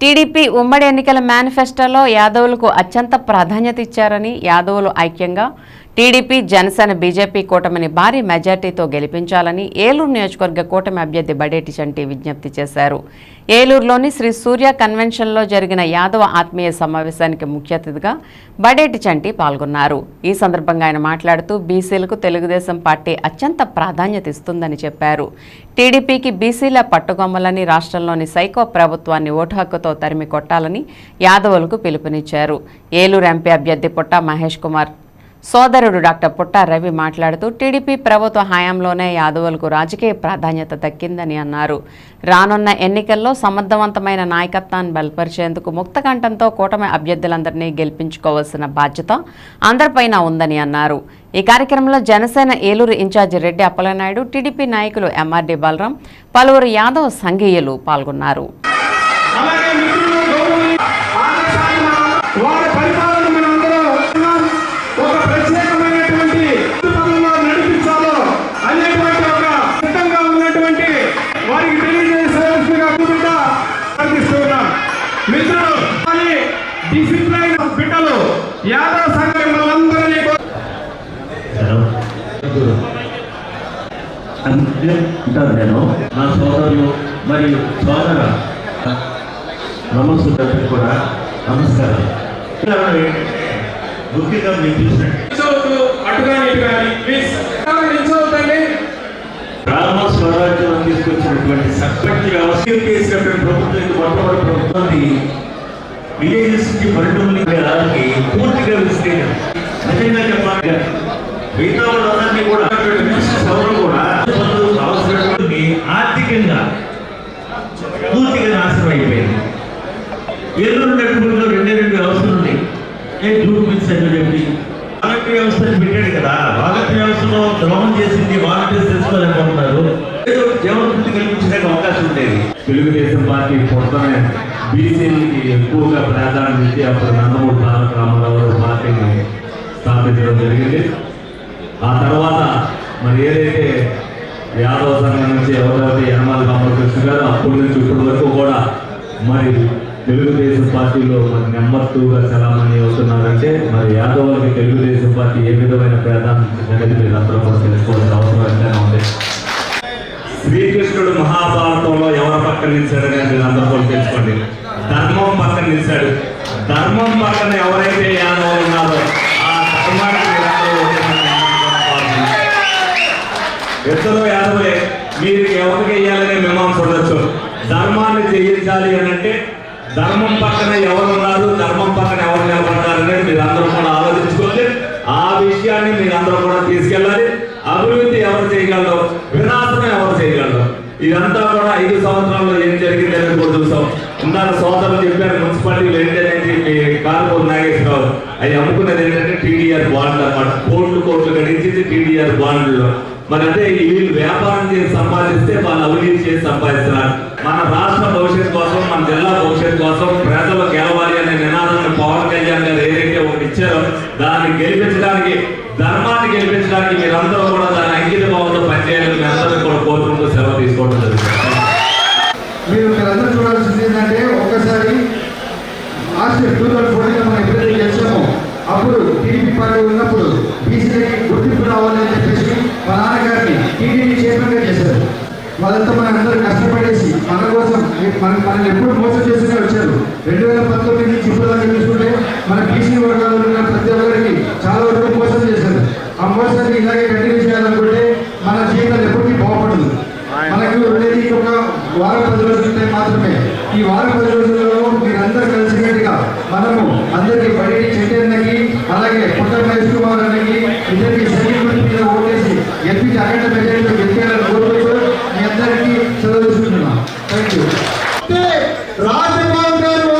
TDP ఉమ్మడి ఎన్నికల మేనిఫెస్టోలో యాదవులకు అత్యంత ప్రాధాన్యత ఇచ్చారని యాదవులు ఐక్యంగా టీడీపీ జనసేన బీజేపీ కూటమిని భారీ మెజార్టీతో గెలిపించాలని ఏలూరు నియోజకవర్గ కూటమి అభ్యర్థి బడేటి చంటి విజ్ఞప్తి చేశారు. ఏలూరులోని శ్రీ సూర్య కన్వెన్షన్లో జరిగిన యాదవ ఆత్మీయ సమావేశానికి ముఖ్య అతిథిగా బడేటి చంటి పాల్గొన్నారు. ఈ సందర్భంగా ఆయన మాట్లాడుతూ బీసీలకు తెలుగుదేశం పార్టీ అత్యంత ప్రాధాన్యత ఇస్తుందని చెప్పారు. టీడీపీకి బీసీల పట్టుకొమ్మలని రాష్ట్రంలోని సైకో ప్రభుత్వాన్ని ఓటు హక్కుతో తరిమి కొట్టాలని యాదవులకు పిలుపునిచ్చారు. ఏలూరు ఎంపీ అభ్యర్థి పుట్ట మహేష్ కుమార్ సోదరుడు డాక్టర్ పుట్ట రవి మాట్లాడుతూ టీడీపీ ప్రభుత్వ హయాంలోనే యాదవులకు రాజకీయ ప్రాధాన్యత దక్కిందని అన్నారు. రానున్న ఎన్నికల్లో సమర్థవంతమైన నాయకత్వాన్ని బలపరిచేందుకు ముక్తకంఠంతో కూటమి అభ్యర్థులందరినీ గెలిపించుకోవాల్సిన బాధ్యత అందరిపైన ఉందని అన్నారు. ఈ కార్యక్రమంలో జనసేన ఏలూరు ఇన్ఛార్జి రెడ్డి అప్పలనాయుడు టీడీపీ నాయకులు ఎంఆర్డి బలరాం పలువురు యాదవ్ సంఘీయులు పాల్గొన్నారు. యాదవ సంఘం అందుకే అంటారు నేను. నా సోదరులు మరియు సోదర నమస్కారం కూడా నమస్కారం. ముఖ్యంగా మీరు చూసినట్టు అటుగా గ్రామ స్వరాజ్యం తీసుకొచ్చినటువంటి సర్పంచ్ వ్యవస్థ చేసినటువంటి ప్రభుత్వం మొట్టమొదటి ప్రభుత్వాన్ని విలేజెస్కి పల్లెటూరు రాళ్ళకి పూర్తిగా విస్తీర్ణం. నిజంగా చెప్పాలి మిగతా వాళ్ళందరినీ కూడా ఎవరు కూడా అవసరమైనటువంటి ఆర్థికంగా పూర్తిగా నాశనం అయిపోయింది. ఏలూరు నెట్వర్క్లో రెండే రెండు వ్యవస్థలు ఉన్నాయి. ఏ జూట్ చెప్పి వాలంటీ వ్యవస్థను పెట్టాడు కదా. వాలంటీ వ్యవస్థలో ద్రోహం చేసింది వాలంటీర్స్ తెలుసుకోలేకపోతున్నారు ఏదో జీవనభృతి కల్పించడానికి అవకాశం ఉండేది. తెలుగుదేశం పార్టీ పొట్టనే బీసీలకి ఎక్కువగా ప్రాధాన్యత ఇచ్చి అప్పుడు నందమూరి తారక రామారావు గారు పార్టీని స్థాపించడం జరిగింది. ఆ తర్వాత మరి ఏదైతే యాదవ సంఘం నుంచి ఎవరైతే యనమల రామకృష్ణ గారు అప్పటి నుంచి ఇప్పటి వరకు కూడా మరి తెలుగుదేశం పార్టీలో మరి నెంబర్ టూగా చలామణి అవుతున్నారంటే మరి యాదవులకి తెలుగుదేశం పార్టీ ఏ విధమైన ప్రాధాన్యత అనేది మీరు అందరూ కూడా తెలుసుకోవాల్సిన అవసరం ఎంతైనా ఉంది. శ్రీకృష్ణుడు మహాభారతంలో ఎవరి పక్కన నిలిచాడని మీరు అందరూ కూడా తెలుసుకోండి. పక్కన ధర్మం పక్కన ఎవరైతే యాదవులు ఉన్నారో ఆ ధర్మానికి ఇద్దరు యాదవులే మీరు ఎవరికి వేయాలనే మీమాంస ఉండొచ్చు. ధర్మాన్ని చేయించాలి అని అంటే ధర్మం పక్కన ఎవరు ఉన్నారు ధర్మం పక్కన ఎవరు నిలబడతారు అనేది మీరు అందరూ కూడా ఆలోచించుకోండి. ఆ విషయాన్ని మీరు అందరూ కూడా తీసుకెళ్ళాలి. అభివృద్ధి ఎవరు చేయగలరు వినాశనం ఎవరు చేయగలరు ఇదంతా కూడా ఐదు సంవత్సరాల్లో ఏం జరిగిందని కూడా చూసాం. ఉన్నారు సోదరులు చెప్పారు మున్సిపాలిటీలు ఏంటనేది మీ కారుకూరు నాగేశ్వరరావు అవి అమ్ముకున్నది ఏంటంటే టీడీఆర్ బాండ్లు అన్నమాట. కోట్లు కోట్లు గడించింది టీడీఆర్ బాండ్లు. మరి అంటే వీళ్ళు వ్యాపారం చేసి సంపాదిస్తే వాళ్ళు అవినీతి చేసి సంపాదిస్తున్నారు. మన రాష్ట్ర భవిష్యత్తు కోసం మన జిల్లా భవిష్యత్తు కోసం ప్రజలు గెలవాలి అనే నినాదాన్ని పవన్ కళ్యాణ్ గారు ఏదైతే ఒకటి ఇచ్చారో దాన్ని గెలిపించడానికి ధర్మాన్ని గెలిపించడానికి మీరందరూ కూడా దాని అంకిత భావంతో పనిచేయాలని మీ కూడా కోరుకుంటూ సెలవు తీసుకోవడం జరుగుతుంది మీరందరూ చూడాల్సింది ఏంటంటే ఒక్కసారి లాస్ట్ టూ థౌసండ్ ఫోర్టీన్లో మనం ఎప్పుడైతే గెలిచామో అప్పుడు టీడీపీ పార్టీ ఉన్నప్పుడు బీసీలకి గుర్తింపు రావాలని చెప్పేసి మా నాన్నగారిని టీడీపీ చైర్మన్గా చేశారు. వాళ్ళంతా మన అందరూ కష్టపడేసి మన కోసం మన మనల్ని ఎప్పుడు మోసం చేస్తూనే వచ్చారు. రెండు వేల పంతొమ్మిది నుంచి ఇప్పుడు దాకా చూసుకుంటే మన బీసీ వర్గాల్లో ఉన్న ప్రతి ఒక్కరికి చాలా వరకు మోసం చేశారు. ఆ మోసాన్ని ఈ వారం పది రోజులలో మీరందరూ కలిసికట్టుగా మనము అందరికీ బయట చెట్టన్నకి అలాగే పుట్ట మహేష్ కుమార్ అన్నకి ఇద్దరికి సర్టిఫికెట్ మీద ఓటేసి ఎంపీ అఖండ మెజారిటీలో గెలిపేయాలని కోరుకుంటూ మీ అందరికీ సెలవు తీసుకుంటున్నాం. థ్యాంక్ యూ రాజభవన్ గారు